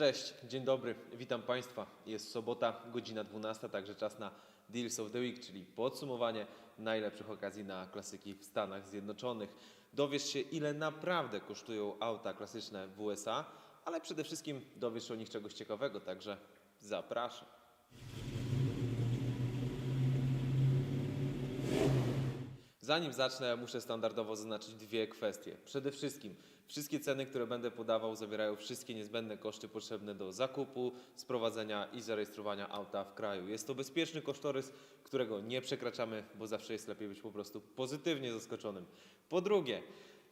Cześć, dzień dobry, witam Państwa. Jest sobota, godzina 12, także czas na Deals of the Week, czyli podsumowanie najlepszych okazji na klasyki w Stanach Zjednoczonych. Dowiesz się, ile naprawdę kosztują auta klasyczne w USA, ale przede wszystkim dowiesz się o nich czegoś ciekawego, także zapraszam. Zanim zacznę, muszę standardowo zaznaczyć dwie kwestie. Przede wszystkim, wszystkie ceny, które będę podawał, zawierają wszystkie niezbędne koszty potrzebne do zakupu, sprowadzenia i zarejestrowania auta w kraju. Jest to bezpieczny kosztorys, którego nie przekraczamy, bo zawsze jest lepiej być po prostu pozytywnie zaskoczonym. Po drugie,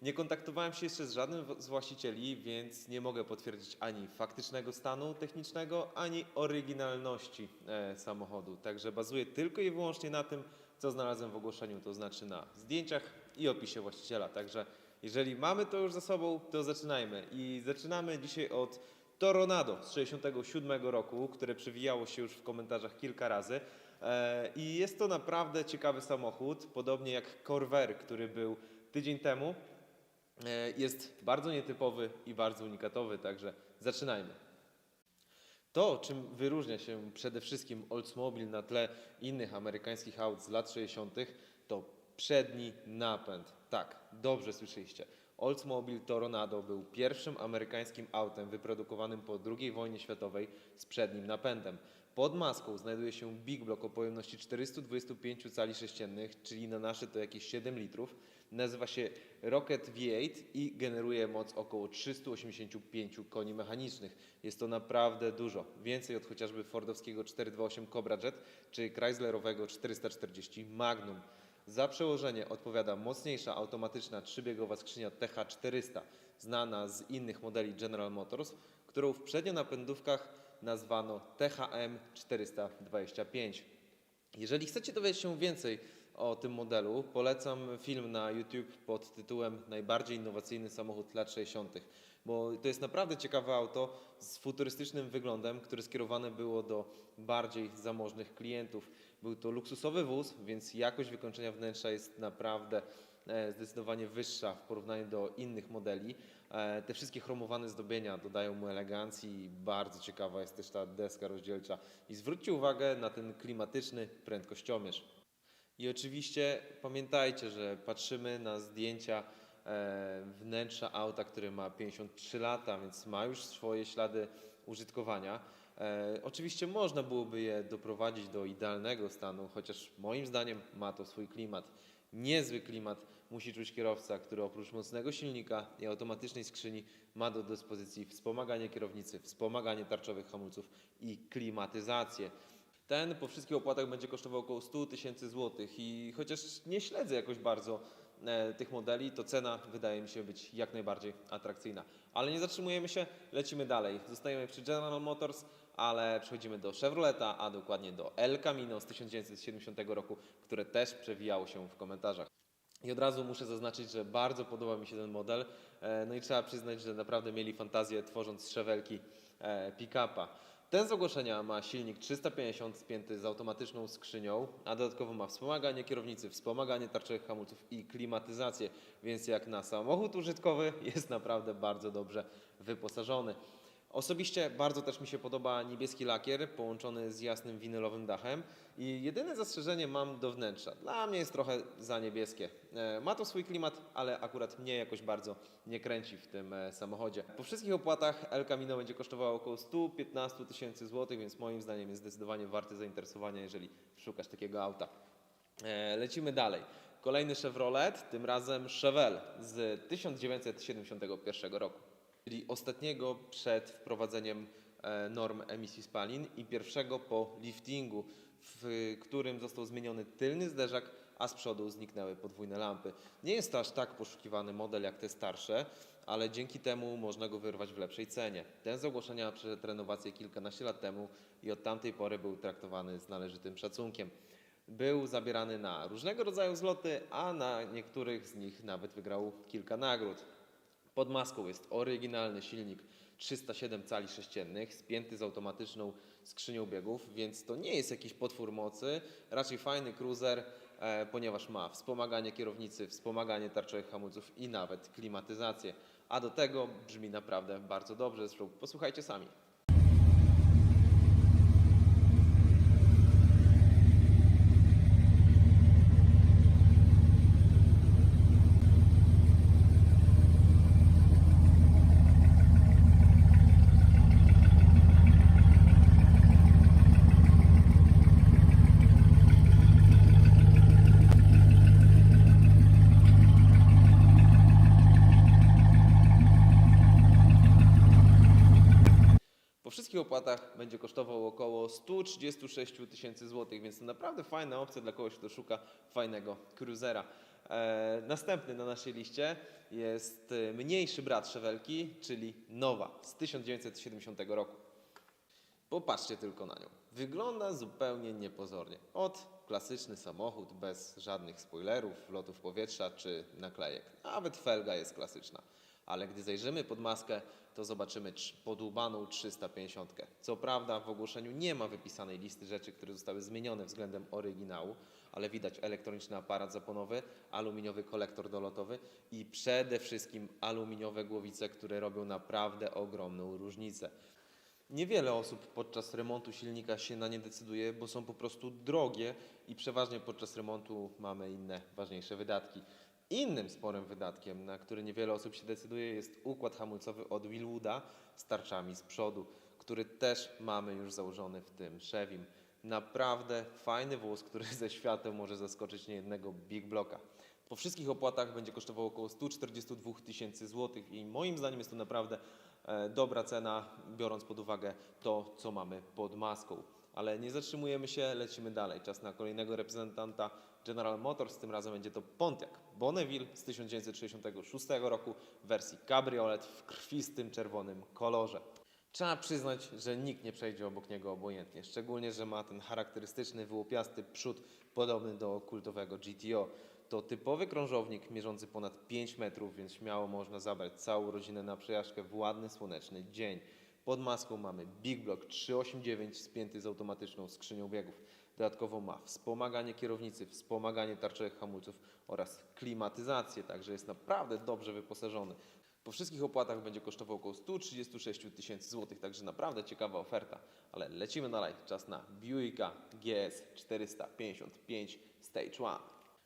nie kontaktowałem się jeszcze z żadnym z właścicieli, więc nie mogę potwierdzić ani faktycznego stanu technicznego, ani oryginalności e, samochodu. Także bazuję tylko i wyłącznie na tym, co znalazłem w ogłoszeniu, to znaczy na zdjęciach i opisie właściciela. Także jeżeli mamy to już za sobą, to zaczynajmy. I zaczynamy dzisiaj od Toronado z 67 roku, które przewijało się już w komentarzach kilka razy. E, I jest to naprawdę ciekawy samochód, podobnie jak Corvair, który był tydzień temu. E, Jest bardzo nietypowy i bardzo unikatowy, także zaczynajmy. To, czym wyróżnia się przede wszystkim Oldsmobile na tle innych amerykańskich aut z lat 60., to przedni napęd. Tak, dobrze słyszeliście. Oldsmobile Toronado był pierwszym amerykańskim autem wyprodukowanym po II wojnie światowej z przednim napędem. Pod maską znajduje się Big Block o pojemności 425 cali sześciennych, czyli na nasze to jakieś 7 litrów. Nazywa się Rocket V8 i generuje moc około 385 koni mechanicznych. Jest to naprawdę dużo. Więcej od chociażby Fordowskiego 428 Cobra Jet czy Chryslerowego 440 Magnum. Za przełożenie odpowiada mocniejsza automatyczna trzybiegowa skrzynia TH400, znana z innych modeli General Motors, którą w przednionapędówkach nazwano THM 425. Jeżeli chcecie dowiedzieć się więcej o tym modelu, polecam film na YouTube pod tytułem Najbardziej innowacyjny samochód lat 60., bo to jest naprawdę ciekawe auto z futurystycznym wyglądem, które skierowane było do bardziej zamożnych klientów. Był to luksusowy wóz, więc jakość wykończenia wnętrza jest naprawdę zdecydowanie wyższa w porównaniu do innych modeli. E, Te wszystkie chromowane zdobienia dodają mu elegancji i bardzo ciekawa jest też ta deska rozdzielcza. I zwróćcie uwagę na ten klimatyczny prędkościomierz. I oczywiście pamiętajcie, że patrzymy na zdjęcia e, wnętrza auta, które ma 53 lata, więc ma już swoje ślady użytkowania. E, oczywiście można byłoby je doprowadzić do idealnego stanu, chociaż moim zdaniem ma to swój klimat. Niezły klimat musi czuć kierowca, który oprócz mocnego silnika i automatycznej skrzyni ma do dyspozycji wspomaganie kierownicy, wspomaganie tarczowych hamulców i klimatyzację. Ten po wszystkich opłatach będzie kosztował około 100 tysięcy złotych i chociaż nie śledzę jakoś bardzo e, tych modeli, to cena wydaje mi się być jak najbardziej atrakcyjna. Ale nie zatrzymujemy się, lecimy dalej. Zostajemy przy General Motors, ale przechodzimy do Chevroleta, a dokładnie do El Camino z 1970 roku, które też przewijało się w komentarzach. I od razu muszę zaznaczyć, że bardzo podoba mi się ten model. E, No i trzeba przyznać, że naprawdę mieli fantazję tworząc szewelki e, pick-upa. Ten z ogłoszenia ma silnik 350 spięty z automatyczną skrzynią, a dodatkowo ma wspomaganie kierownicy, wspomaganie tarczowych hamulców i klimatyzację, więc jak na samochód użytkowy jest naprawdę bardzo dobrze wyposażony. Osobiście bardzo też mi się podoba niebieski lakier połączony z jasnym winylowym dachem i jedyne zastrzeżenie mam do wnętrza. Dla mnie jest trochę za niebieskie. E, Ma to swój klimat, ale akurat mnie jakoś bardzo nie kręci w tym e, samochodzie. Po wszystkich opłatach El Camino będzie kosztowało około 115 tysięcy złotych, więc moim zdaniem jest zdecydowanie warty zainteresowania, jeżeli szukasz takiego auta. E, Lecimy dalej. Kolejny Chevrolet, tym razem Chevelle z 1971 roku czyli ostatniego przed wprowadzeniem e, norm emisji spalin i pierwszego po liftingu, w którym został zmieniony tylny zderzak, a z przodu zniknęły podwójne lampy. Nie jest to aż tak poszukiwany model jak te starsze, ale dzięki temu można go wyrwać w lepszej cenie. Ten z ogłoszenia przeszedł renowację kilkanaście lat temu i od tamtej pory był traktowany z należytym szacunkiem. Był zabierany na różnego rodzaju zloty, a na niektórych z nich nawet wygrał kilka nagród. Pod maską jest oryginalny silnik 307 cali sześciennych, spięty z automatyczną skrzynią biegów, więc to nie jest jakiś potwór mocy, raczej fajny cruiser, e, ponieważ ma wspomaganie kierownicy, wspomaganie tarczowych hamulców i nawet klimatyzację. A do tego brzmi naprawdę bardzo dobrze, zresztą posłuchajcie sami. Po wszystkich opłatach będzie kosztował około 136 tysięcy złotych, więc to naprawdę fajna opcja dla kogoś, kto szuka fajnego cruisera. E, następny na naszej liście jest e, mniejszy brat Szewelki, czyli Nowa z 1970 roku. Popatrzcie tylko na nią. Wygląda zupełnie niepozornie. Od klasyczny samochód bez żadnych spoilerów, lotów powietrza czy naklejek. Nawet felga jest klasyczna. Ale gdy zajrzymy pod maskę, to zobaczymy podłubaną 350. Co prawda w ogłoszeniu nie ma wypisanej listy rzeczy, które zostały zmienione względem oryginału, ale widać elektroniczny aparat zaponowy, aluminiowy kolektor dolotowy i przede wszystkim aluminiowe głowice, które robią naprawdę ogromną różnicę. Niewiele osób podczas remontu silnika się na nie decyduje, bo są po prostu drogie i przeważnie podczas remontu mamy inne ważniejsze wydatki. Innym sporym wydatkiem, na który niewiele osób się decyduje, jest układ hamulcowy od Willwooda z tarczami z przodu, który też mamy już założony w tym Chevim. Naprawdę fajny wóz, który ze światem może zaskoczyć niejednego big blocka. Po wszystkich opłatach będzie kosztował około 142 tysięcy złotych i moim zdaniem jest to naprawdę e, dobra cena, biorąc pod uwagę to, co mamy pod maską. Ale nie zatrzymujemy się, lecimy dalej. Czas na kolejnego reprezentanta General Motors, tym razem będzie to Pontiac Bonneville z 1966 roku w wersji cabriolet w krwistym czerwonym kolorze. Trzeba przyznać, że nikt nie przejdzie obok niego obojętnie, szczególnie, że ma ten charakterystyczny, wyłopiasty przód podobny do kultowego GTO. To typowy krążownik mierzący ponad 5 metrów, więc śmiało można zabrać całą rodzinę na przejażdżkę w ładny, słoneczny dzień. Pod maską mamy Big Block 389 spięty z automatyczną skrzynią biegów. Dodatkowo ma wspomaganie kierownicy, wspomaganie tarczowych hamulców oraz klimatyzację, także jest naprawdę dobrze wyposażony. Po wszystkich opłatach będzie kosztował około 136 tysięcy złotych, także naprawdę ciekawa oferta. Ale lecimy dalej. Czas na Buicka GS 455 Stage 1.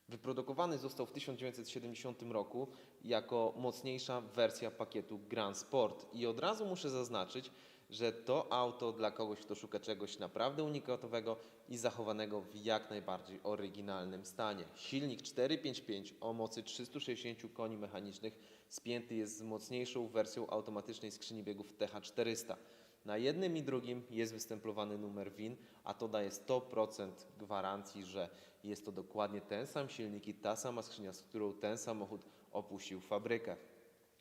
Wyprodukowany został w 1970 roku jako mocniejsza wersja pakietu Grand Sport i od razu muszę zaznaczyć, że to auto dla kogoś, kto szuka czegoś naprawdę unikatowego i zachowanego w jak najbardziej oryginalnym stanie. Silnik 455 o mocy 360 koni mechanicznych spięty jest z mocniejszą wersją automatycznej skrzyni biegów TH400. Na jednym i drugim jest występowany numer WIN, a to daje 100% gwarancji, że jest to dokładnie ten sam silnik i ta sama skrzynia, z którą ten samochód opuścił fabrykę.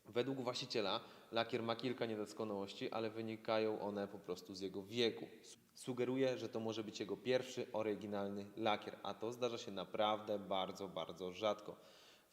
Według właściciela lakier ma kilka niedoskonałości, ale wynikają one po prostu z jego wieku. Sugeruje, że to może być jego pierwszy oryginalny lakier, a to zdarza się naprawdę bardzo, bardzo rzadko.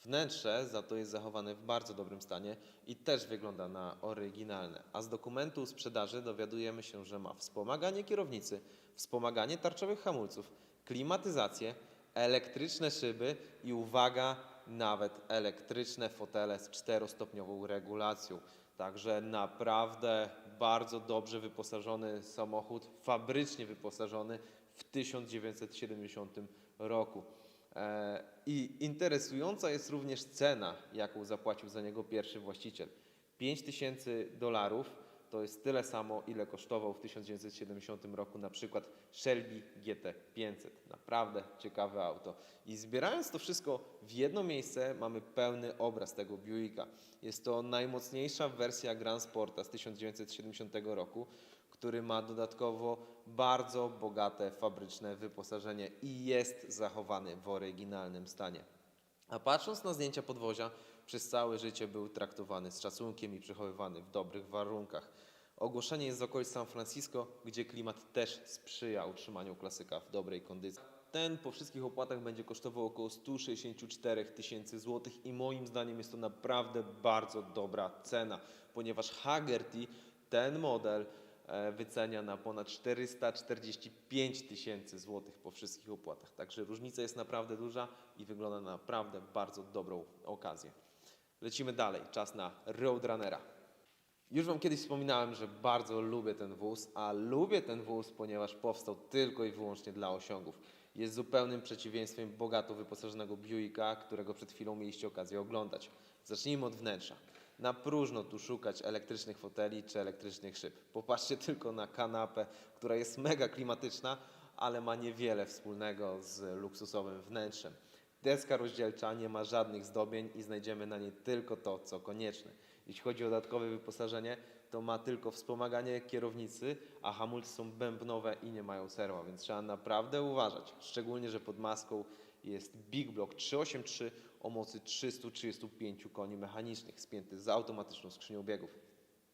Wnętrze za to jest zachowane w bardzo dobrym stanie i też wygląda na oryginalne. A z dokumentu sprzedaży dowiadujemy się, że ma wspomaganie kierownicy, wspomaganie tarczowych hamulców, klimatyzację, elektryczne szyby i uwaga, nawet elektryczne fotele z czterostopniową regulacją. Także naprawdę bardzo dobrze wyposażony samochód, fabrycznie wyposażony w 1970 roku. E, I interesująca jest również cena, jaką zapłacił za niego pierwszy właściciel. 5000 dolarów to jest tyle samo, ile kosztował w 1970 roku na przykład Shelby GT500. Naprawdę ciekawe auto. I zbierając to wszystko w jedno miejsce, mamy pełny obraz tego Buicka. Jest to najmocniejsza wersja Grand Sporta z 1970 roku, który ma dodatkowo bardzo bogate fabryczne wyposażenie i jest zachowany w oryginalnym stanie. A patrząc na zdjęcia podwozia, przez całe życie był traktowany z szacunkiem i przechowywany w dobrych warunkach. Ogłoszenie jest z okolic San Francisco, gdzie klimat też sprzyja utrzymaniu klasyka w dobrej kondycji. Ten po wszystkich opłatach będzie kosztował około 164 tysięcy złotych i moim zdaniem jest to naprawdę bardzo dobra cena, ponieważ Hagerty ten model e, wycenia na ponad 445 tysięcy złotych po wszystkich opłatach. Także różnica jest naprawdę duża i wygląda na naprawdę bardzo dobrą okazję. Lecimy dalej. Czas na Roadrunnera. Już Wam kiedyś wspominałem, że bardzo lubię ten wóz, a lubię ten wóz, ponieważ powstał tylko i wyłącznie dla osiągów. Jest zupełnym przeciwieństwem bogato wyposażonego Buicka, którego przed chwilą mieliście okazję oglądać. Zacznijmy od wnętrza. Na próżno tu szukać elektrycznych foteli czy elektrycznych szyb. Popatrzcie tylko na kanapę, która jest mega klimatyczna, ale ma niewiele wspólnego z luksusowym wnętrzem. Deska rozdzielcza nie ma żadnych zdobień i znajdziemy na niej tylko to, co konieczne. Jeśli chodzi o dodatkowe wyposażenie, to ma tylko wspomaganie kierownicy, a hamulce są bębnowe i nie mają serwa, więc trzeba naprawdę uważać. Szczególnie, że pod maską jest Big Block 383 o mocy 335 koni mechanicznych, spięty z automatyczną skrzynią biegów.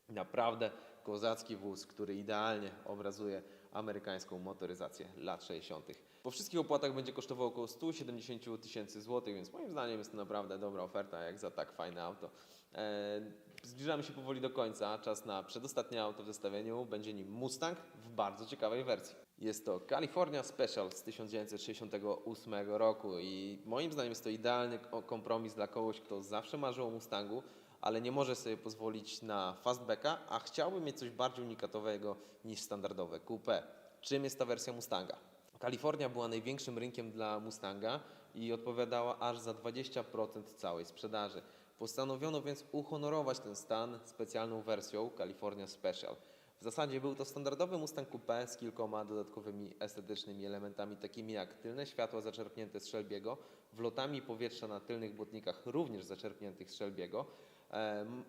Naprawdę kozacki wóz, który idealnie obrazuje amerykańską motoryzację lat 60. Po wszystkich opłatach będzie kosztował około 170 tysięcy złotych, więc moim zdaniem jest to naprawdę dobra oferta, jak za tak fajne auto. E, Zbliżamy się powoli do końca. Czas na przedostatnie auto w zestawieniu. Będzie nim Mustang w bardzo ciekawej wersji. Jest to California Special z 1968 roku i moim zdaniem jest to idealny ko- kompromis dla kogoś, kto zawsze marzył o Mustangu, ale nie może sobie pozwolić na fastbacka, a chciałby mieć coś bardziej unikatowego niż standardowe coupé. Czym jest ta wersja Mustanga? Kalifornia była największym rynkiem dla Mustanga i odpowiadała aż za 20% całej sprzedaży. Postanowiono więc uhonorować ten stan specjalną wersją California Special. W zasadzie był to standardowy Mustang Coupe z kilkoma dodatkowymi estetycznymi elementami, takimi jak tylne światła zaczerpnięte z Shelby'ego, wlotami powietrza na tylnych błotnikach również zaczerpniętych z Shelby'ego,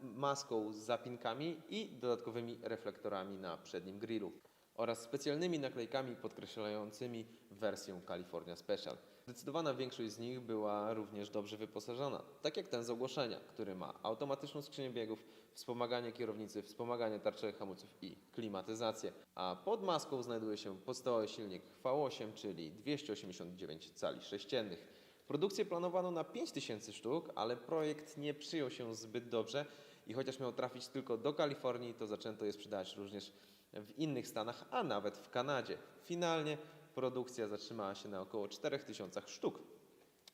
maską z zapinkami i dodatkowymi reflektorami na przednim grillu oraz specjalnymi naklejkami podkreślającymi wersję California Special. Zdecydowana większość z nich była również dobrze wyposażona, tak jak ten z ogłoszenia, który ma automatyczną skrzynię biegów, wspomaganie kierownicy, wspomaganie tarczowych hamulców i klimatyzację. A pod maską znajduje się podstawowy silnik V8, czyli 289 cali sześciennych. Produkcję planowano na 5000 sztuk, ale projekt nie przyjął się zbyt dobrze i chociaż miał trafić tylko do Kalifornii, to zaczęto je sprzedawać również w innych stanach, a nawet w Kanadzie. Finalnie produkcja zatrzymała się na około 4000 sztuk.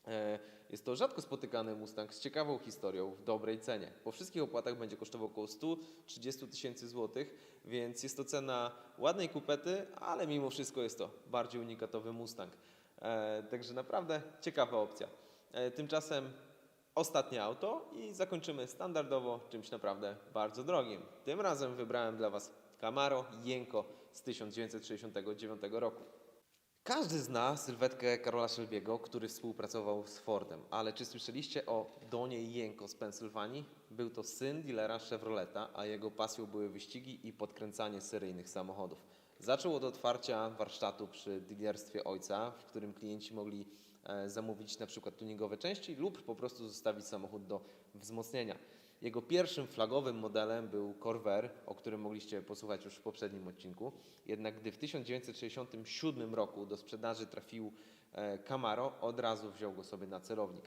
E, Jest to rzadko spotykany Mustang z ciekawą historią w dobrej cenie. Po wszystkich opłatach będzie kosztował około 130 tysięcy złotych, więc jest to cena ładnej kupety, ale mimo wszystko jest to bardziej unikatowy Mustang. E, Także naprawdę ciekawa opcja. E, Tymczasem ostatnie auto i zakończymy standardowo czymś naprawdę bardzo drogim. Tym razem wybrałem dla Was Camaro Jenko z 1969 roku. Każdy zna sylwetkę Karola Shelby'ego, który współpracował z Fordem, ale czy słyszeliście o Donie Jenko z Pensylwanii? Był to syn dealera Chevroleta, a jego pasją były wyścigi i podkręcanie seryjnych samochodów. Zaczął od otwarcia warsztatu przy dealerstwie ojca, w którym klienci mogli e, zamówić na przykład tuningowe części lub po prostu zostawić samochód do wzmocnienia. Jego pierwszym flagowym modelem był Corvair, o którym mogliście posłuchać już w poprzednim odcinku. Jednak gdy w 1967 roku do sprzedaży trafił e, Camaro, od razu wziął go sobie na celownik.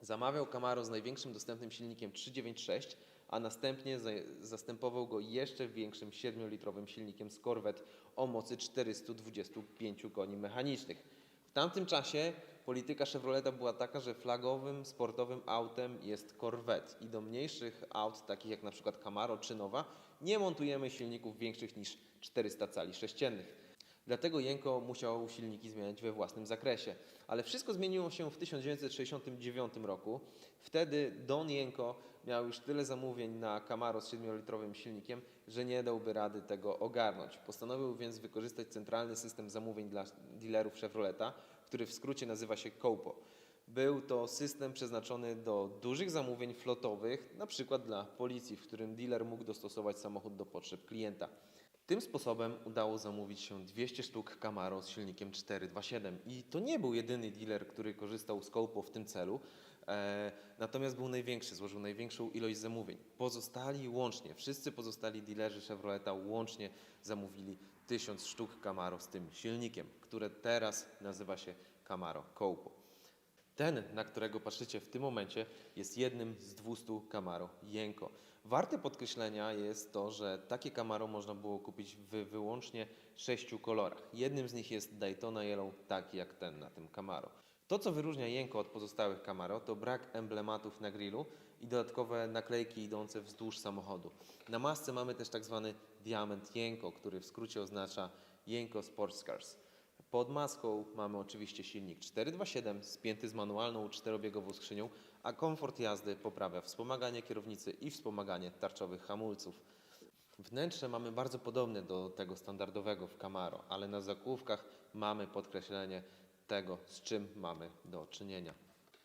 Zamawiał Camaro z największym dostępnym silnikiem 396, a następnie za- zastępował go jeszcze większym 7-litrowym silnikiem z Corvette o mocy 425 koni mechanicznych. W tamtym czasie polityka Chevroleta była taka, że flagowym sportowym autem jest Corvette i do mniejszych aut, takich jak na przykład Camaro czy Nowa, nie montujemy silników większych niż 400 cali sześciennych. Dlatego Jenko musiał silniki zmieniać we własnym zakresie. Ale wszystko zmieniło się w 1969 roku. Wtedy Don Jenko miał już tyle zamówień na Camaro z 7-litrowym silnikiem, że nie dałby rady tego ogarnąć. Postanowił więc wykorzystać centralny system zamówień dla dealerów Chevroleta, który w skrócie nazywa się COPO. Był to system przeznaczony do dużych zamówień flotowych, na przykład dla policji, w którym dealer mógł dostosować samochód do potrzeb klienta. Tym sposobem udało zamówić się 200 sztuk Camaro z silnikiem 427 i to nie był jedyny dealer, który korzystał z Copo w tym celu, e, natomiast był największy, złożył największą ilość zamówień. Pozostali łącznie, wszyscy pozostali dealerzy Chevroleta łącznie zamówili 1000 sztuk Camaro z tym silnikiem, które teraz nazywa się Camaro Copo. Ten, na którego patrzycie w tym momencie, jest jednym z 200 Camaro Jenko. Warte podkreślenia jest to, że takie Camaro można było kupić w wyłącznie sześciu kolorach. Jednym z nich jest Daytona Yellow, taki jak ten na tym Camaro. To, co wyróżnia Jenko od pozostałych Camaro, to brak emblematów na grillu i dodatkowe naklejki idące wzdłuż samochodu. Na masce mamy też tak zwany diament Jenko, który w skrócie oznacza Jenko Sports Cars. Pod maską mamy oczywiście silnik 427 spięty z manualną czterobiegową skrzynią, a komfort jazdy poprawia wspomaganie kierownicy i wspomaganie tarczowych hamulców. Wnętrze mamy bardzo podobne do tego standardowego w Camaro, ale na zakłówkach mamy podkreślenie tego, z czym mamy do czynienia.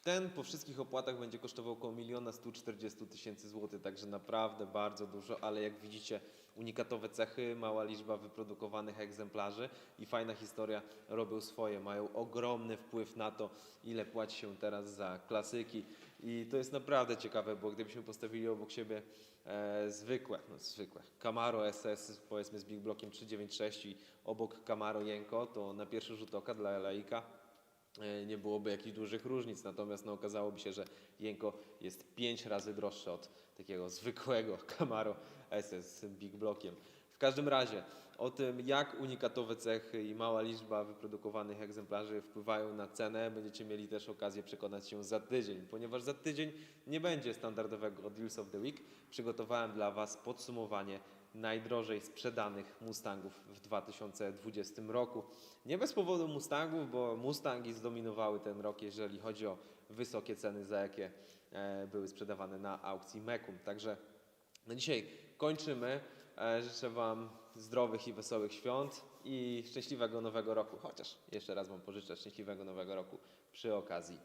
Ten po wszystkich opłatach będzie kosztował około 1 140 tysięcy złotych, także naprawdę bardzo dużo, ale jak widzicie unikatowe cechy, mała liczba wyprodukowanych egzemplarzy i fajna historia robią swoje, mają ogromny wpływ na to, ile płaci się teraz za klasyki. I to jest naprawdę ciekawe, bo gdybyśmy postawili obok siebie e, zwykłe, no zwykłe Camaro SS powiedzmy z Big Blockiem 396 i obok Camaro Jenko, to na pierwszy rzut oka dla laika nie byłoby jakichś dużych różnic. Natomiast no, okazałoby się, że Jenko jest 5 razy droższe od takiego zwykłego Camaro SS z Big Blockiem. W każdym razie o tym, jak unikatowe cechy i mała liczba wyprodukowanych egzemplarzy wpływają na cenę, będziecie mieli też okazję przekonać się za tydzień, ponieważ za tydzień nie będzie standardowego Deals of the Week. Przygotowałem dla Was podsumowanie najdrożej sprzedanych Mustangów w 2020 roku. Nie bez powodu Mustangów, bo Mustangi zdominowały ten rok, jeżeli chodzi o wysokie ceny, za jakie e, były sprzedawane na aukcji Mekum. Także na dzisiaj kończymy. E, Życzę Wam zdrowych i wesołych świąt i szczęśliwego nowego roku. Chociaż jeszcze raz Wam pożyczę szczęśliwego nowego roku przy okazji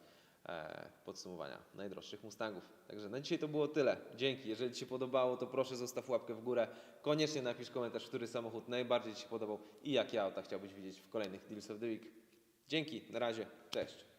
podsumowania najdroższych Mustangów. Także na dzisiaj to było tyle. Dzięki. Jeżeli Ci się podobało, to proszę zostaw łapkę w górę. Koniecznie napisz komentarz, który samochód najbardziej Ci się podobał i jakie auta chciałbyś widzieć w kolejnych Deals of the Week. Dzięki. Na razie. Cześć.